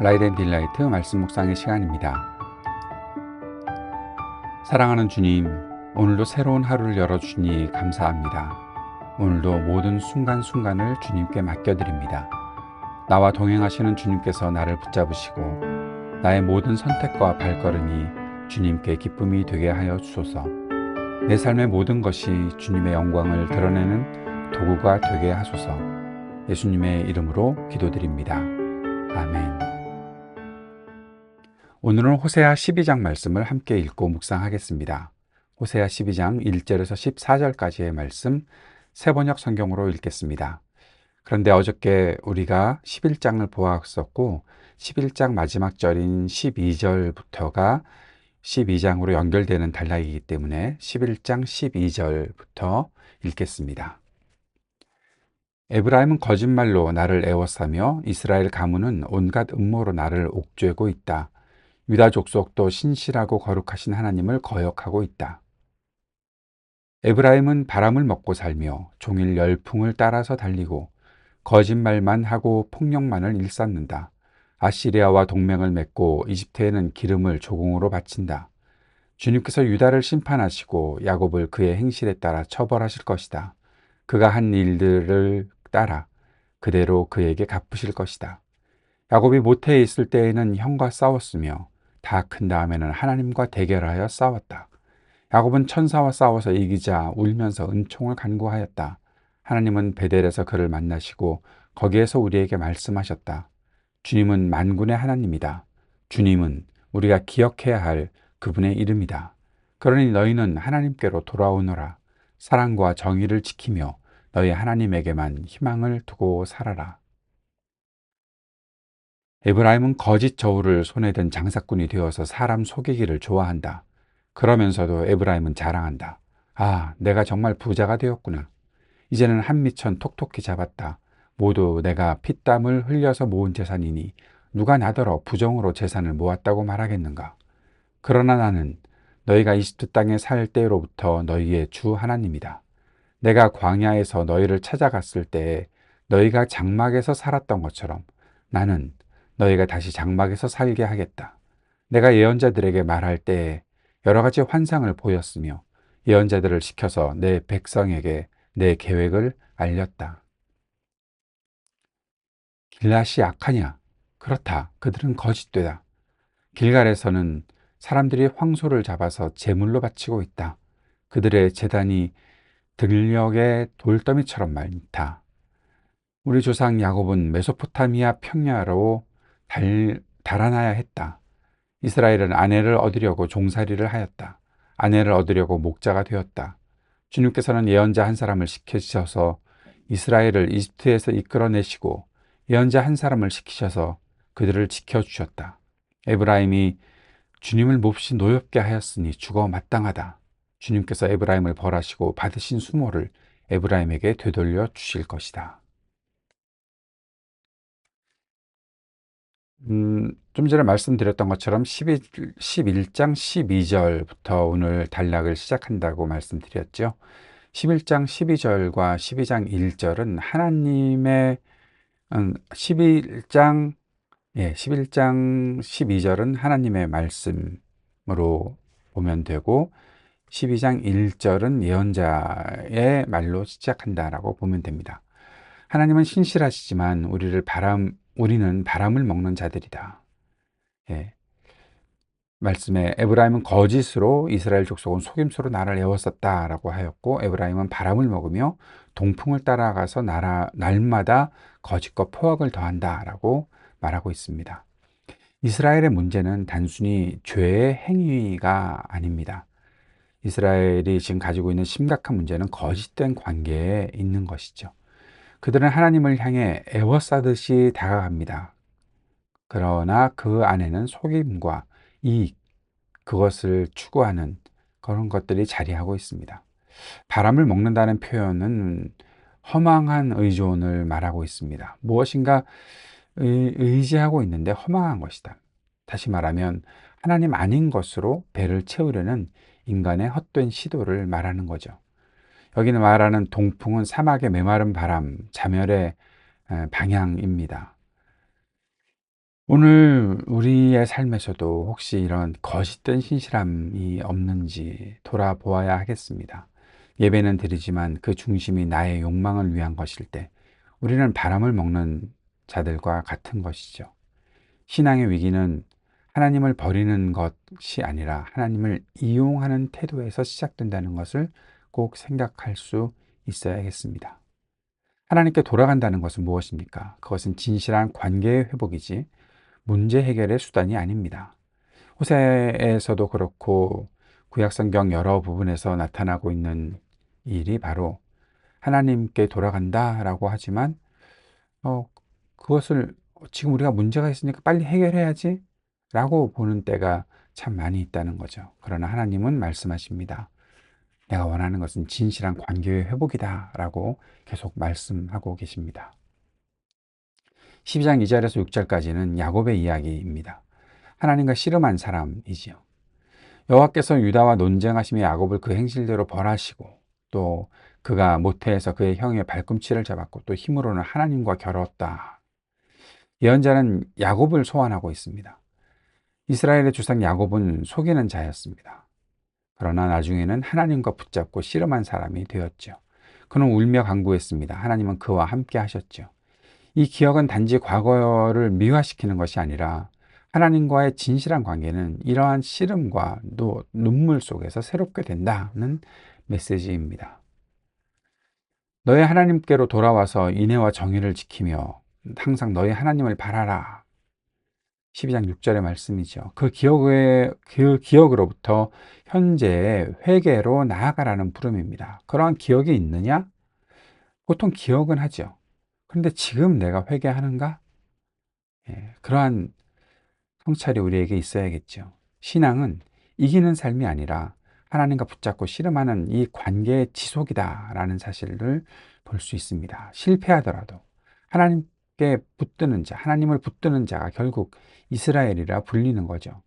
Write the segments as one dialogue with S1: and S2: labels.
S1: 라이덴 딜라이트 말씀 묵상의 시간입니다. 사랑하는 주님, 오늘도 새로운 하루를 열어주니 감사합니다. 오늘도 모든 순간순간을 주님께 맡겨드립니다. 나와 동행하시는 주님께서 나를 붙잡으시고 나의 모든 선택과 발걸음이 주님께 기쁨이 되게 하여 주소서. 내 삶의 모든 것이 주님의 영광을 드러내는 도구가 되게 하소서. 예수님의 이름으로 기도드립니다. 아멘. 오늘은 호세아 12장 말씀을 함께 읽고 묵상하겠습니다. 호세아 12장 1절에서 14절까지의 말씀 세 번역 성경으로 읽겠습니다. 그런데 어저께 우리가 11장을 보았었고 11장 마지막 절인 12절부터가 12장으로 연결되는 단락이기 때문에 11장 12절부터 읽겠습니다. 에브라임은 거짓말로 나를 애워싸며 이스라엘 가문은 온갖 음모로 나를 옥죄고 있다. 유다 족속도 신실하고 거룩하신 하나님을 거역하고 있다. 에브라임은 바람을 먹고 살며 종일 열풍을 따라서 달리고 거짓말만 하고 폭력만을 일삼는다. 아시리아와 동맹을 맺고 이집트에는 기름을 조공으로 바친다. 주님께서 유다를 심판하시고 야곱을 그의 행실에 따라 처벌하실 것이다. 그가 한 일들을 따라 그대로 그에게 갚으실 것이다. 야곱이 모태에 있을 때에는 형과 싸웠으며 다 큰 다음에는 하나님과 대결하여 싸웠다. 야곱은 천사와 싸워서 이기자 울면서 은총을 간구하였다. 하나님은 베델에서 그를 만나시고 거기에서 우리에게 말씀하셨다. 주님은 만군의 하나님이다. 주님은 우리가 기억해야 할 그분의 이름이다. 그러니 너희는 하나님께로 돌아오너라. 사랑과 정의를 지키며 너희 하나님에게만 희망을 두고 살아라. 에브라임은 거짓 저울을 손에 든 장사꾼이 되어서 사람 속이기를 좋아한다. 그러면서도 에브라임은 자랑한다. 아, 내가 정말 부자가 되었구나. 이제는 한미천 톡톡히 잡았다. 모두 내가 피땀을 흘려서 모은 재산이니 누가 나더러 부정으로 재산을 모았다고 말하겠는가. 그러나 나는 너희가 이집트 땅에 살 때로부터 너희의 주 하나님이다. 내가 광야에서 너희를 찾아갔을 때에 너희가 장막에서 살았던 것처럼 나는 너희가 다시 장막에서 살게 하겠다. 내가 예언자들에게 말할 때에 여러 가지 환상을 보였으며 예언자들을 시켜서 내 백성에게 내 계획을 알렸다. 길앗이 악하냐? 그렇다. 그들은 거짓되다. 길갈에서는 사람들이 황소를 잡아서 제물로 바치고 있다. 그들의 재단이 들녘의 돌더미처럼 많다. 우리 조상 야곱은 메소포타미아 평야로 달, 달아나야 했다. 이스라엘은 아내를 얻으려고 종살이를 하였다. 아내를 얻으려고 목자가 되었다. 주님께서는 예언자 한 사람을 시키셔서 이스라엘을 이집트에서 이끌어내시고 예언자 한 사람을 시키셔서 그들을 지켜주셨다. 에브라임이 주님을 몹시 노엽게 하였으니 죽어 마땅하다. 주님께서 에브라임을 벌하시고 받으신 수모를 에브라임에게 되돌려 주실 것이다. 음, 좀 전에 말씀드렸던 것처럼 11, 11장 12절부터 오늘 단락을 시작한다고 말씀드렸죠. 11장 12절과 12장 1절은 하나님의 음, 11장 예, 11장 12절은 하나님의 말씀으로 보면 되고 12장 1절은 예언자의 말로 시작한다라고 보면 됩니다. 하나님은 신실하시지만 우리를 바람 우리는 바람을 먹는 자들이다. 예. 말씀에 에브라임은 거짓으로 이스라엘 족속은 속임수로 나를 애웠었다라고 하였고 에브라임은 바람을 먹으며 동풍을 따라가서 나라 날마다 거짓과 포악을 더한다라고 말하고 있습니다. 이스라엘의 문제는 단순히 죄의 행위가 아닙니다. 이스라엘이 지금 가지고 있는 심각한 문제는 거짓된 관계에 있는 것이죠. 그들은 하나님을 향해 애워싸듯이 다가갑니다. 그러나 그 안에는 속임과 이익, 그것을 추구하는 그런 것들이 자리하고 있습니다. 바람을 먹는다는 표현은 허망한 의존을 말하고 있습니다. 무엇인가 의지하고 있는데 허망한 것이다. 다시 말하면 하나님 아닌 것으로 배를 채우려는 인간의 헛된 시도를 말하는 거죠. 여기는 말하는 동풍은 사막의 메마른 바람, 자멸의 방향입니다. 오늘 우리의 삶에서도 혹시 이런 거짓된 신실함이 없는지 돌아보아야 하겠습니다. 예배는 드리지만 그 중심이 나의 욕망을 위한 것일 때 우리는 바람을 먹는 자들과 같은 것이죠. 신앙의 위기는 하나님을 버리는 것이 아니라 하나님을 이용하는 태도에서 시작된다는 것을 꼭 생각할 수 있어야겠습니다. 하나님께 돌아간다는 것은 무엇입니까? 그것은 진실한 관계의 회복이지 문제 해결의 수단이 아닙니다. 호세에서도 그렇고 구약성경 여러 부분에서 나타나고 있는 일이 바로 하나님께 돌아간다라고 하지만 어, 그것을 지금 우리가 문제가 있으니까 빨리 해결해야지 라고 보는 때가 참 많이 있다는 거죠. 그러나 하나님은 말씀하십니다. 내가 원하는 것은 진실한 관계의 회복이다 라고 계속 말씀하고 계십니다. 12장 2절에서 6절까지는 야곱의 이야기입니다. 하나님과 씨름한 사람이지요. 여호와께서 유다와 논쟁하시며 야곱을 그 행실대로 벌하시고 또 그가 모태에서 그의 형의 발꿈치를 잡았고 또 힘으로는 하나님과 겨뤘다. 예언자는 야곱을 소환하고 있습니다. 이스라엘의 주상 야곱은 속이는 자였습니다. 그러나 나중에는 하나님과 붙잡고 씨름한 사람이 되었죠. 그는 울며 강구했습니다. 하나님은 그와 함께 하셨죠. 이 기억은 단지 과거를 미화시키는 것이 아니라 하나님과의 진실한 관계는 이러한 씨름과 또 눈물 속에서 새롭게 된다는 메시지입니다. 너의 하나님께로 돌아와서 인애와 정의를 지키며 항상 너의 하나님을 바라라. 12장 6절의 말씀이죠. 그 기억의, 그 기억으로부터 현재의 회개로 나아가라는 부름입니다. 그러한 기억이 있느냐? 보통 기억은 하죠. 그런데 지금 내가 회개하는가? 예, 그러한 성찰이 우리에게 있어야겠죠. 신앙은 이기는 삶이 아니라 하나님과 붙잡고 씨름하는 이 관계의 지속이다라는 사실을 볼 수 있습니다. 실패하더라도 하나님 께 붙드는 자, 하나님을 붙드는 자가 결국 이스라엘이라 불리는 거죠.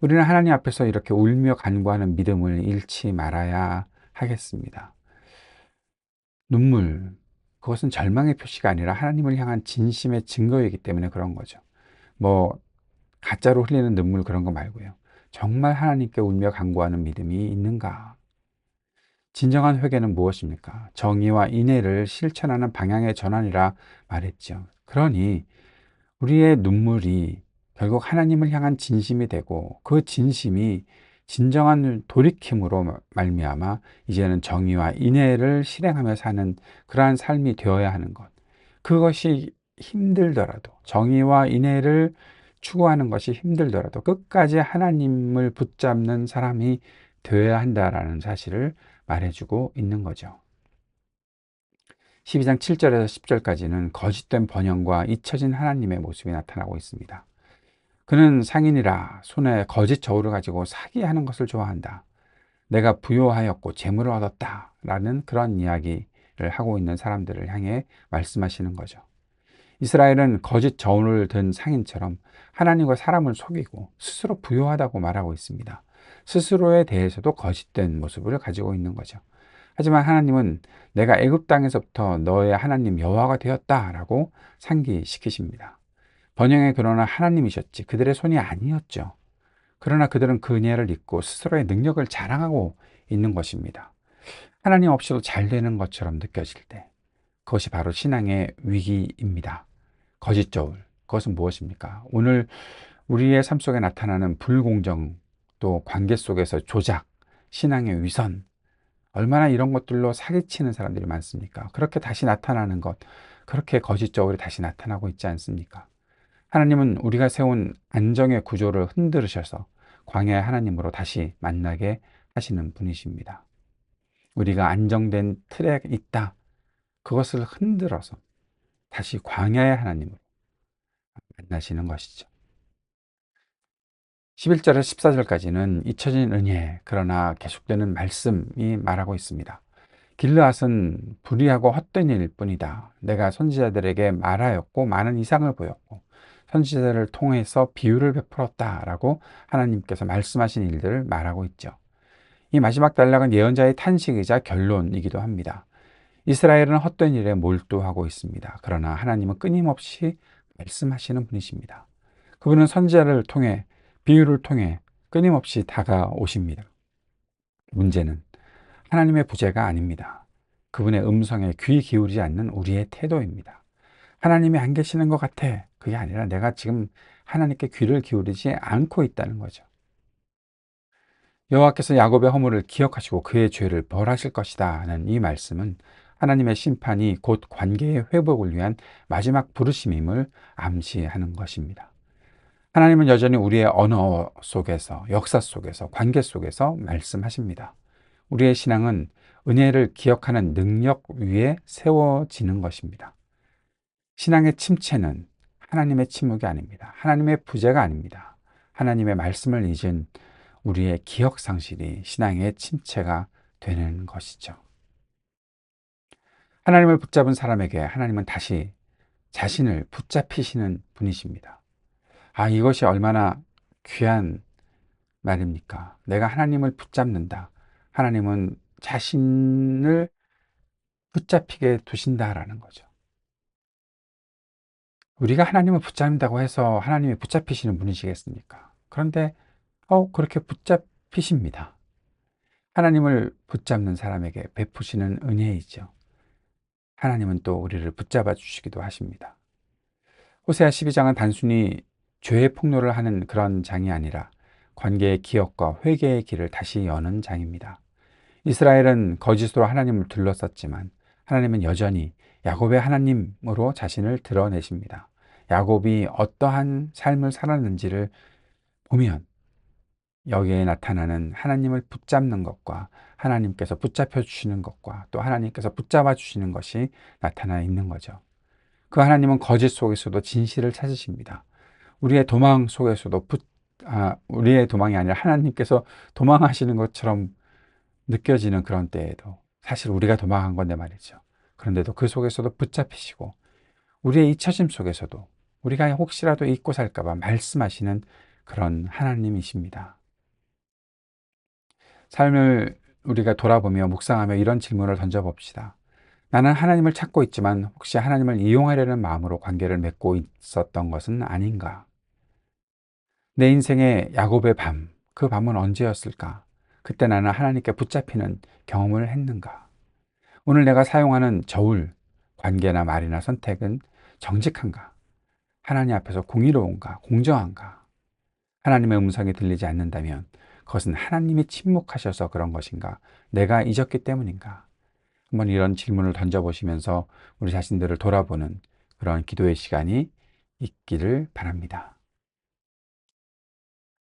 S1: 우리는 하나님 앞에서 이렇게 울며 간구하는 믿음을 잃지 말아야 하겠습니다. 눈물, 그것은 절망의 표시가 아니라 하나님을 향한 진심의 증거이기 때문에 그런 거죠. 뭐 가짜로 흘리는 눈물 그런 거 말고요. 정말 하나님께 울며 간구하는 믿음이 있는가? 진정한 회개는 무엇입니까? 정의와 인애를 실천하는 방향의 전환이라 말했죠. 그러니 우리의 눈물이 결국 하나님을 향한 진심이 되고 그 진심이 진정한 돌이킴으로 말미암아 이제는 정의와 인애를 실행하며 사는 그러한 삶이 되어야 하는 것. 그것이 힘들더라도 정의와 인애를 추구하는 것이 힘들더라도 끝까지 하나님을 붙잡는 사람이 되어야 한다라는 사실을 말해주고 있는 거죠. 12장 7절에서 10절까지는 거짓된 번영과 잊혀진 하나님의 모습이 나타나고 있습니다. 그는 상인이라 손에 거짓 저울을 가지고 사기하는 것을 좋아한다. 내가 부요하였고 재물을 얻었다. 라는 그런 이야기를 하고 있는 사람들을 향해 말씀하시는 거죠. 이스라엘은 거짓 저울을 든 상인처럼 하나님과 사람을 속이고 스스로 부요하다고 말하고 있습니다. 스스로에 대해서도 거짓된 모습을 가지고 있는 거죠. 하지만 하나님은 내가 애굽 땅에서부터 너의 하나님 여호와가 되었다라고 상기시키십니다. 번영의 근원은 하나님이셨지 그들의 손이 아니었죠. 그러나 그들은 그 은혜를 잊고 스스로의 능력을 자랑하고 있는 것입니다. 하나님 없이도 잘 되는 것처럼 느껴질 때 그것이 바로 신앙의 위기입니다. 거짓 저울. 그것은 무엇입니까? 오늘 우리의 삶 속에 나타나는 불공정 또 관계 속에서 조작, 신앙의 위선 얼마나 이런 것들로 사기치는 사람들이 많습니까? 그렇게 다시 나타나는 것, 그렇게 거짓 저울이 다시 나타나고 있지 않습니까? 하나님은 우리가 세운 안정의 구조를 흔들으셔서 광야의 하나님으로 다시 만나게 하시는 분이십니다. 우리가 안정된 틀에 있다. 그것을 흔들어서 다시 광야의 하나님으로 만나시는 것이죠. 11절에서 14절까지는 잊혀진 은혜, 그러나 계속되는 말씀이 말하고 있습니다. 길르앗은 불의하고 헛된 일일 뿐이다. 내가 선지자들에게 말하였고 많은 이상을 보였고 선지자를 통해서 비유를 베풀었다라고 하나님께서 말씀하신 일들을 말하고 있죠. 이 마지막 단락은 예언자의 탄식이자 결론이기도 합니다. 이스라엘은 헛된 일에 몰두하고 있습니다. 그러나 하나님은 끊임없이 말씀하시는 분이십니다. 그분은 선지자를 통해 비유를 통해 끊임없이 다가오십니다. 문제는 하나님의 부재가 아닙니다. 그분의 음성에 귀 기울이지 않는 우리의 태도입니다. 하나님이 안 계시는 것 같아. 그게 아니라 내가 지금 하나님께 귀를 기울이지 않고 있다는 거죠. 여호와께서 야곱의 허물을 기억하시고 그의 죄를 벌하실 것이다 하는 이 말씀은 하나님의 심판이 곧 관계의 회복을 위한 마지막 부르심임을 암시하는 것입니다. 하나님은 여전히 우리의 언어 속에서, 역사 속에서, 관계 속에서 말씀하십니다. 우리의 신앙은 은혜를 기억하는 능력 위에 세워지는 것입니다. 신앙의 침체는 하나님의 침묵이 아닙니다. 하나님의 부재가 아닙니다. 하나님의 말씀을 잊은 우리의 기억 상실이 신앙의 침체가 되는 것이죠. 하나님을 붙잡은 사람에게 하나님은 다시 자신을 붙잡히시는 분이십니다. 아, 이것이 얼마나 귀한 말입니까? 내가 하나님을 붙잡는다. 하나님은 자신을 붙잡히게 두신다라는 거죠. 우리가 하나님을 붙잡는다고 해서 하나님이 붙잡히시는 분이시겠습니까? 그런데 어, 그렇게 붙잡히십니다. 하나님을 붙잡는 사람에게 베푸시는 은혜이죠. 하나님은 또 우리를 붙잡아 주시기도 하십니다. 호세아 12장은 단순히 죄의 폭로를 하는 그런 장이 아니라 관계의 기억과 회개의 길을 다시 여는 장입니다. 이스라엘은 거짓으로 하나님을 둘러쌌지만 하나님은 여전히 야곱의 하나님으로 자신을 드러내십니다. 야곱이 어떠한 삶을 살았는지를 보면 여기에 나타나는 하나님을 붙잡는 것과 하나님께서 붙잡혀 주시는 것과 또 하나님께서 붙잡아 주시는 것이 나타나 있는 거죠. 그 하나님은 거짓 속에서도 진실을 찾으십니다. 우리의 도망 속에서도 붙, 아, 우리의 도망이 아니라 하나님께서 도망하시는 것처럼 느껴지는 그런 때에도 사실 우리가 도망한 건데 말이죠. 그런데도 그 속에서도 붙잡히시고 우리의 잊혀짐 속에서도 우리가 혹시라도 잊고 살까봐 말씀하시는 그런 하나님이십니다. 삶을 우리가 돌아보며 묵상하며 이런 질문을 던져봅시다. 나는 하나님을 찾고 있지만 혹시 하나님을 이용하려는 마음으로 관계를 맺고 있었던 것은 아닌가? 내 인생의 야곱의 밤, 그 밤은 언제였을까? 그때 나는 하나님께 붙잡히는 경험을 했는가? 오늘 내가 사용하는 저울, 관계나 말이나 선택은 정직한가? 하나님 앞에서 공의로운가? 공정한가? 하나님의 음성이 들리지 않는다면 그것은 하나님이 침묵하셔서 그런 것인가? 내가 잊었기 때문인가? 한번 이런 질문을 던져보시면서 우리 자신들을 돌아보는 그런 기도의 시간이 있기를 바랍니다.